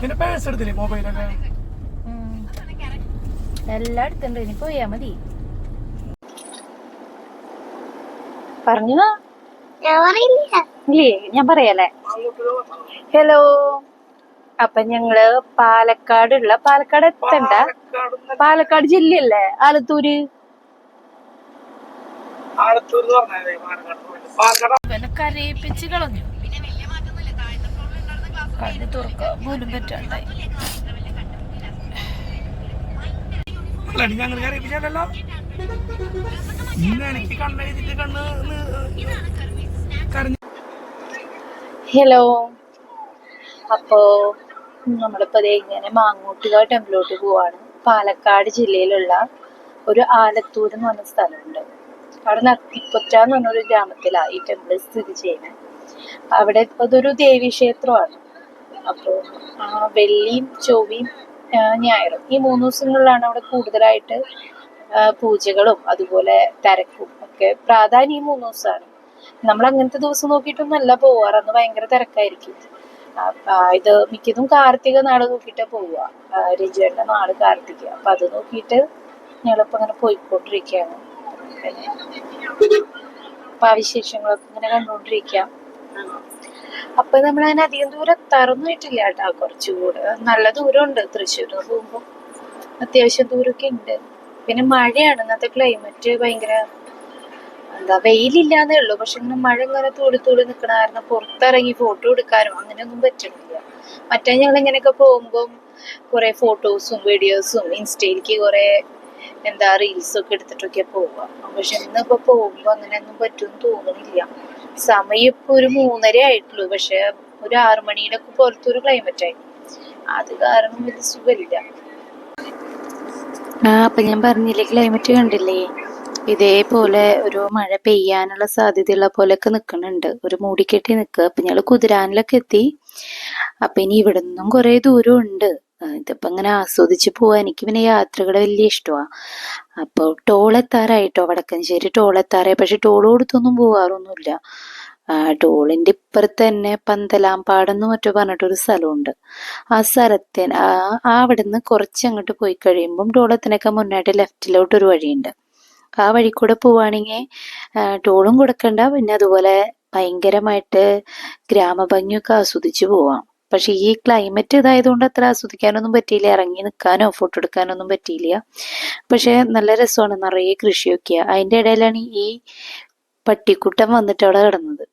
പിന്നെ പേഴ്സ് എടുത്തില്ലേ മൊബൈലൊക്കെ. എല്ലാം എടുത്തുണ്ട് ഇനി പോയാ മതി. പറഞ്ഞു? ഇല്ലേ? ഞാൻ പറയാലേ ഹലോ അപ്പൊ ഞങ്ങൾ പാലക്കാടുള്ള പാലക്കാട് എത്തണ്ട? പാലക്കാട് ജില്ലയല്ലേ? ആലത്തൂര്? കരയിപ്പിച്ച് കളഞ്ഞു. കണ്ണ് തുറക്കാൻ പോലും പറ്റാണ്ടായി അല്ല ഞങ്ങൾ കറിയിപ്പിച്ചല്ലോ ഇന്ന് എനിക്ക് കണ്ണെഴുതിട്ട് കണ്ണ് കരഞ്ഞു. ഹലോ അപ്പോ നമ്മളിപ്പോ ദേ ഇങ്ങനെ മാങ്ങോട്ടുകാവ് ടെമ്പിളോട്ട് പോവാണ്. പാലക്കാട് ജില്ലയിലുള്ള ഒരു ആലത്തൂർ എന്ന് പറഞ്ഞ സ്ഥലമുണ്ട്. അവിടെ നത്തിപ്പൊറ്റ എന്ന് പറഞ്ഞൊരു ഗ്രാമത്തിലാണ് ഈ ടെമ്പിൾ സ്ഥിതി ചെയ്യുന്നത് അവിടെ അതൊരു ദേവീ ക്ഷേത്രമാണ് അപ്പോൾ വെള്ളിയും ചൊവ്വയും ഞായറും. ഈ മൂന്ന് ദിവസങ്ങളിലാണ് അവിടെ കൂടുതലായിട്ട് പൂജകളും അതുപോലെ തിരക്കും ഒക്കെ. പ്രാധാന്യം ഈ മൂന്ന് ദിവസമാണ്. നമ്മൾ അങ്ങനത്തെ ദിവസം നോക്കിയിട്ടൊന്നല്ല പോവാറ്. അന്ന് ഭയങ്കര തിരക്കായിരിക്കും. ഇത് മിക്കതും കാർത്തിക നാട് നോക്കിയിട്ടാ പോവുക. രജുവേണ്ട നാട് കാർത്തിക. അപ്പൊ അത് നോക്കിയിട്ട് ഞങ്ങളിപ്പോ അങ്ങനെ പോയിക്കൊണ്ടിരിക്കുകയാണ്. അപ്പൊ ആ ഇങ്ങനെ കണ്ടുകൊണ്ടിരിക്കാം. അപ്പൊ നമ്മൾ അതിന് അധികം ദൂരം തറന്നിട്ടില്ല കേട്ടോ. കുറച്ചുകൂടെ നല്ല ദൂരമുണ്ട് തൃശ്ശൂർ പോകുമ്പോൾ അത്യാവശ്യം ദൂരമൊക്കെ ഉണ്ട്. പിന്നെ മഴയാണ്. ഇന്നത്തെ ക്ലൈമറ്റ് ഭയങ്കര എന്താ വെയിലില്ലാന്നേ ഉള്ളൂ. പക്ഷെ ഇങ്ങനെ മഴ ഇങ്ങനെ തൂളി തൂളി നിൽക്കണ കാരണം പുറത്തിറങ്ങി ഫോട്ടോ എടുക്കാനും അങ്ങനെയൊന്നും പറ്റണില്ല മറ്റേ ഞങ്ങൾ ഇങ്ങനെയൊക്കെ പോകുമ്പോൾ കുറെ ഫോട്ടോസും വീഡിയോസും ഇൻസ്റ്റയിലേക്ക് കുറെ എന്താ റീൽസും ഒക്കെ എടുത്തിട്ടൊക്കെ പോവുക പക്ഷെ ഇന്നിപ്പോ പോകുമ്പോ അങ്ങനെയൊന്നും പറ്റുമെന്ന് തോന്നുന്നില്ല സമയം ഇപ്പൊ ഒരു മൂന്നര ആയിട്ടുള്ളൂ. പക്ഷെ ഒരു ആറു മണിയുടെ ഒക്കെ പുറത്തൊരു ക്ലൈമറ്റ് ആയി. അത് കാരണം വലിയ സുഖമില്ല. ആ അപ്പൊ ഞാൻ പറഞ്ഞില്ലേ ക്ലൈമറ്റ് കണ്ടില്ലേ? ഇതേപോലെ ഒരു മഴ പെയ്യാനുള്ള സാധ്യതയുള്ള പോലെയൊക്കെ നിൽക്കുന്നുണ്ട് ഒരു മൂടിക്കെട്ടി നിൽക്കുക അപ്പൊ ഞങ്ങൾ കുതിരാനിലൊക്കെ എത്തി. അപ്പൊ ഇനി ഇവിടെ നിന്നും കുറെ ദൂരം ഉണ്ട് ആ, ഇതിപ്പോ ഇങ്ങനെ ആസ്വദിച്ച് പോവാ എനിക്ക് പിന്നെ യാത്രകൾ വലിയ ഇഷ്ടമാ അപ്പൊ ടോളെത്താറായിട്ടോ വടക്കഞ്ചേരി ടോളെത്താറായി പക്ഷെ ടോൾ കൊടുത്തൊന്നും പോവാറൊന്നുമില്ല. ആ ടോളിന്റെ ഇപ്പുറത്ത് തന്നെ പന്തലാംപാടെന്ന് മറ്റോ പറഞ്ഞിട്ടൊരു സ്ഥലമുണ്ട്. ആ സ്ഥലത്തിന് ആ ആ അവിടുന്ന് കുറച്ച് അങ്ങോട്ട് പോയി കഴിയുമ്പം ടോളത്തിനൊക്കെ മുന്നായിട്ട് ലെഫ്റ്റിലോട്ട് ഒരു വഴിയുണ്ട്. ആ വഴി കൂടെ പോവാണെങ്കിൽ ടോളും കൊടുക്കണ്ട. പിന്നെ അതുപോലെ ഭയങ്കരമായിട്ട് ഗ്രാമഭംഗിയൊക്കെ ആസ്വദിച്ച് പോവാം. പക്ഷെ ഈ ക്ലൈമറ്റ് ഇതായതുകൊണ്ട് അത്ര ആസ്വദിക്കാനൊന്നും പറ്റിയില്ല. ഇറങ്ങി നിൽക്കാനോ ഫോട്ടോ എടുക്കാനൊന്നും പറ്റിയില്ല. പക്ഷെ നല്ല രസമാണ്. നിറയെ കൃഷിയൊക്കെ. അതിന്റെ ഇടയിലാണ് ഈ പട്ടിക്കുട്ടൻ വന്നിട്ട് അവിടെ കിടന്നത്.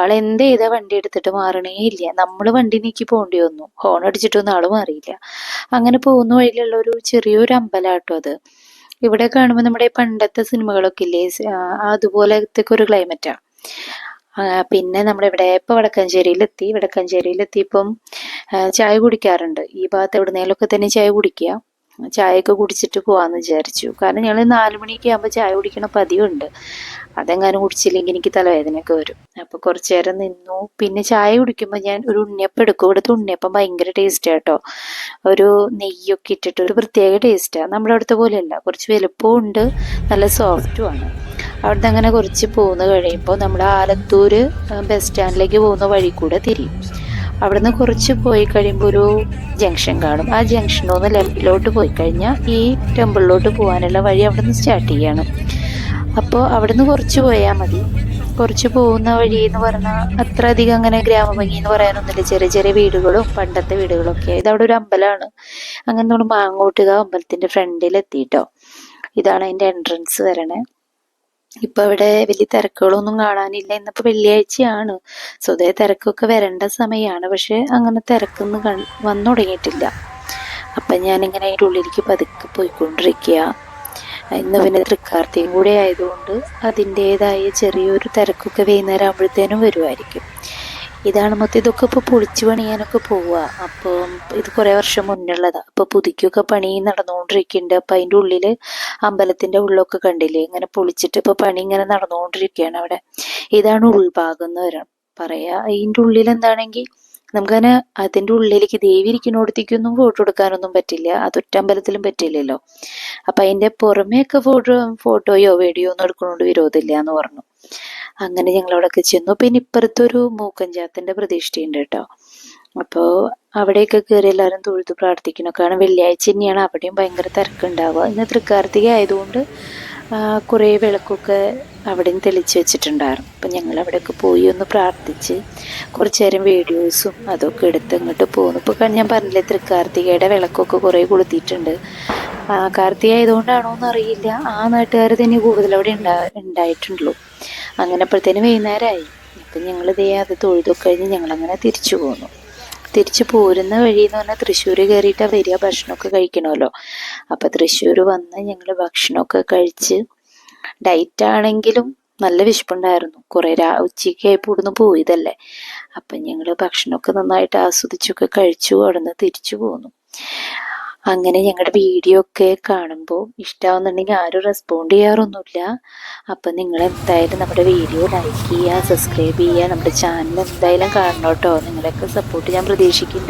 ആൾ എന്ത് ചെയ്താ വണ്ടി എടുത്തിട്ട് മാറണേ ഇല്ല. നമ്മൾ വണ്ടി നീക്കി പോകേണ്ടി വന്നു. ഹോൺ അടിച്ചിട്ടൊന്നും ആൾ മാറിയില്ല. അങ്ങനെ പോകുന്ന വഴിയിലുള്ള ഒരു ചെറിയൊരു അമ്പലാട്ടോ അത്. ഇവിടെ കാണുമ്പോൾ നമ്മുടെ പണ്ടത്തെ സിനിമകളൊക്കെ ഇല്ലേ? അതുപോലത്തെ ഒരു ക്ലൈമറ്റാ പിന്നെ നമ്മുടെ ഇവിടെ ഇപ്പൊ വടക്കഞ്ചേരിയിലെത്തി. വടക്കഞ്ചേരിയിലെത്തിയപ്പം ചായ കുടിക്കാറുണ്ട്. ഈ ഭാഗത്ത് എവിടുന്നേലൊക്കെ തന്നെ ചായ കുടിക്കുക. ചായയൊക്കെ കുടിച്ചിട്ട് പോവാന്ന് വിചാരിച്ചു. കാരണം ഞങ്ങൾ നാല് മണിയൊക്കെ ആകുമ്പോൾ ചായ കുടിക്കണ പതിവുണ്ട്. അതെങ്ങാനും കുടിച്ചില്ലെങ്കിൽ എനിക്ക് തലവേദനയൊക്കെ വരും. അപ്പൊ കുറച്ചു നേരം നിന്നു. പിന്നെ ചായ കുടിക്കുമ്പോൾ ഞാൻ ഒരു ഉണ്ണിയപ്പം എടുക്കും. ഇവിടുത്തെ ഉണ്ണിയപ്പം ഭയങ്കര ടേസ്റ്റ് കേട്ടോ ഒരു നെയ്യൊക്കെ ഇട്ടിട്ട് ഒരു പ്രത്യേക ടേസ്റ്റാ നമ്മുടെ അടുത്ത പോലെയല്ല. കുറച്ച് വലുപ്പവും ഉണ്ട്. നല്ല സോഫ്റ്റും ആണ്. അവിടുന്ന് അങ്ങനെ കുറച്ച് പോകുന്ന കഴിയുമ്പോൾ നമ്മൾ ആലത്തൂർ ബസ് സ്റ്റാൻഡിലേക്ക് പോകുന്ന വഴി കൂടെ തിരിയും. അവിടുന്ന് കുറച്ച് പോയി കഴിയുമ്പോൾ ഒരു ജംഗ്ഷൻ കാണും. ആ ജംഗ്ഷനിൽ നിന്ന് ലെഫ്റ്റിലോട്ട് പോയി കഴിഞ്ഞാൽ ഈ ടെമ്പിളിലോട്ട് പോകാനുള്ള വഴി അവിടെ നിന്ന് സ്റ്റാർട്ട് ചെയ്യണം. അപ്പോൾ അവിടുന്ന് കുറച്ച് പോയാൽ മതി. കുറച്ച് പോകുന്ന വഴി എന്ന് പറഞ്ഞാൽ അത്ര അധികം അങ്ങനെ ഗ്രാമഭംഗി എന്ന് പറയാനൊന്നുമില്ല. ചെറിയ ചെറിയ വീടുകളും പണ്ടത്തെ വീടുകളൊക്കെ ഇത് അവിടെ ഒരു അമ്പലമാണ്. അങ്ങനെ നമ്മൾ മാങ്ങോട്ടുക അമ്പലത്തിന്റെ ഫ്രണ്ടിൽ എത്തിയിട്ടോ ഇതാണ് അതിന്റെ എൻട്രൻസ് വരണേ. ഇപ്പൊ അവിടെ വലിയ തിരക്കുകളൊന്നും കാണാനില്ല. ഇന്നിപ്പോ വെള്ളിയാഴ്ചയാണ്. സ്വതേ തിരക്കൊക്കെ വരേണ്ട സമയമാണ് പക്ഷെ അങ്ങനെ തിരക്കൊന്നും കൺ വന്നു തുടങ്ങിയിട്ടില്ല. അപ്പൊ ഞാനിങ്ങനെ അതിന്റെ ഉള്ളിലേക്ക് പതുക്കെ പോയിക്കൊണ്ടിരിക്കുക. ഇന്ന് പിന്നെ തൃക്കാർത്തിയും കൂടെ ആയതുകൊണ്ട് അതിന്റെതായ ചെറിയൊരു തിരക്കൊക്കെ വൈകുന്നേരം ആകുമ്പോഴത്തേനും വരുമായിരിക്കും ഇതാണ് മൊത്തം ഇതൊക്കെ ഇപ്പോൾ പൊളിച്ചു പണിയാനൊക്കെ പോവുക അപ്പോൾ ഇത് കുറേ വർഷം മുന്നുള്ളതാ അപ്പോൾ പുതുക്കിയൊക്കെ പണി നടന്നുകൊണ്ടിരിക്കുന്നുണ്ട് അപ്പോൾ അതിന്റെ ഉള്ളിൽ അമ്പലത്തിന്റെ ഉള്ളൊക്കെ കണ്ടില്ലേ? ഇങ്ങനെ പൊളിച്ചിട്ട് ഇപ്പോൾ പണി ഇങ്ങനെ നടന്നുകൊണ്ടിരിക്കുകയാണ് അവിടെ. ഇതാണ് ഉൾഭാഗം എന്ന് വരാം പറയാ. അതിന്റെ ഉള്ളിൽ എന്താണെങ്കിൽ നമുക്കങ്ങനെ അതിന്റെ ഉള്ളിലേക്ക് ദേവി ഇരിക്കുന്നിടത്തേക്കൊന്നും ഫോട്ടോ എടുക്കാനൊന്നും പറ്റില്ല. അത് അമ്പലത്തിലും പറ്റില്ലല്ലോ. അപ്പം അതിന്റെ പുറമേയൊക്കെ ഫോട്ടോ ഫോട്ടോയോ വീഡിയോ ഒന്നും എടുക്കണോണ്ട് വിരോധമില്ല എന്ന് പറഞ്ഞു. അങ്ങനെ ഞങ്ങൾ അവിടെയൊക്കെ ചെന്നു. പിന്നെ ഇപ്പുറത്തൊരു മൂക്കഞ്ചാത്തിന്റെ പ്രതിഷ്ഠയുണ്ട് കേട്ടോ. അപ്പോൾ അവിടെയൊക്കെ കയറി എല്ലാവരും തൊഴുത്ത് പ്രാർത്ഥിക്കണം കാരണം വെള്ളിയാഴ്ച തന്നെയാണ് അവിടെയും ഭയങ്കര തിരക്കുണ്ടാവുക. ഇന്ന് തൃക്കാർത്തിക ആയതുകൊണ്ട് കുറേ വിളക്കൊക്കെ അവിടെയും തെളിച്ച് വെച്ചിട്ടുണ്ടായിരുന്നു. അപ്പം ഞങ്ങൾ അവിടെയൊക്കെ പോയി ഒന്ന് പ്രാർത്ഥിച്ച് കുറച്ച് നേരം വീഡിയോസും അതൊക്കെ എടുത്ത് ഇങ്ങോട്ട് പോകുന്നു ഇപ്പോൾ ഞാൻ പറഞ്ഞില്ലേ തൃക്കാർത്തികയുടെ വിളക്കൊക്കെ കുറേ കൊളുത്തിയിട്ടുണ്ട്. കാർത്തിക ആയതുകൊണ്ടാണോ എന്നറിയില്ല ആ നാട്ടുകാർ തന്നെ കൂടുതൽ അവിടെ ഉണ്ടാ ഉണ്ടായിട്ടുള്ളൂ. അങ്ങനെ അപ്പോഴത്തേന് വൈകുന്നേരമായി. അപ്പം ഞങ്ങൾ ഇതേ അത് തൊഴുതൊക്കെ കഴിഞ്ഞ് ഞങ്ങളങ്ങനെ തിരിച്ചു പോന്നു. തിരിച്ചു പോരുന്ന വഴി എന്ന് പറഞ്ഞാൽ തൃശ്ശൂർ കയറിയിട്ടാണ് വരിക ഭക്ഷണമൊക്കെ കഴിക്കണമല്ലോ. അപ്പം തൃശ്ശൂർ വന്ന് ഞങ്ങൾ ഭക്ഷണമൊക്കെ കഴിച്ച് ഡയറ്റ് ആണെങ്കിലും നല്ല വിശപ്പുണ്ടായിരുന്നു. കുറേ രാ ഉച്ചയ്ക്ക് ആയപ്പോൾ ഇവിടുന്ന് പോയതല്ലേ. അപ്പം ഞങ്ങൾ ഭക്ഷണമൊക്കെ നന്നായിട്ട് ആസ്വദിച്ചൊക്കെ കഴിച്ചു അവിടെ നിന്ന് തിരിച്ചു പോന്നു. അങ്ങനെ ഞങ്ങളുടെ വീഡിയോ ഒക്കെ കാണുമ്പോൾ ഇഷ്ടമാവുന്നുണ്ടെങ്കിൽ ആരും റെസ്പോണ്ട് ചെയ്യാറൊന്നുമില്ല. അപ്പം നിങ്ങൾ എന്തായാലും നമ്മുടെ വീഡിയോ ലൈക്ക് ചെയ്യുക സബ്സ്ക്രൈബ് ചെയ്യുക നമ്മുടെ ചാനൽ എന്തായാലും കാണണം കേട്ടോ നിങ്ങളൊക്കെ സപ്പോർട്ട് ഞാൻ പ്രതീക്ഷിക്കുന്നുണ്ട്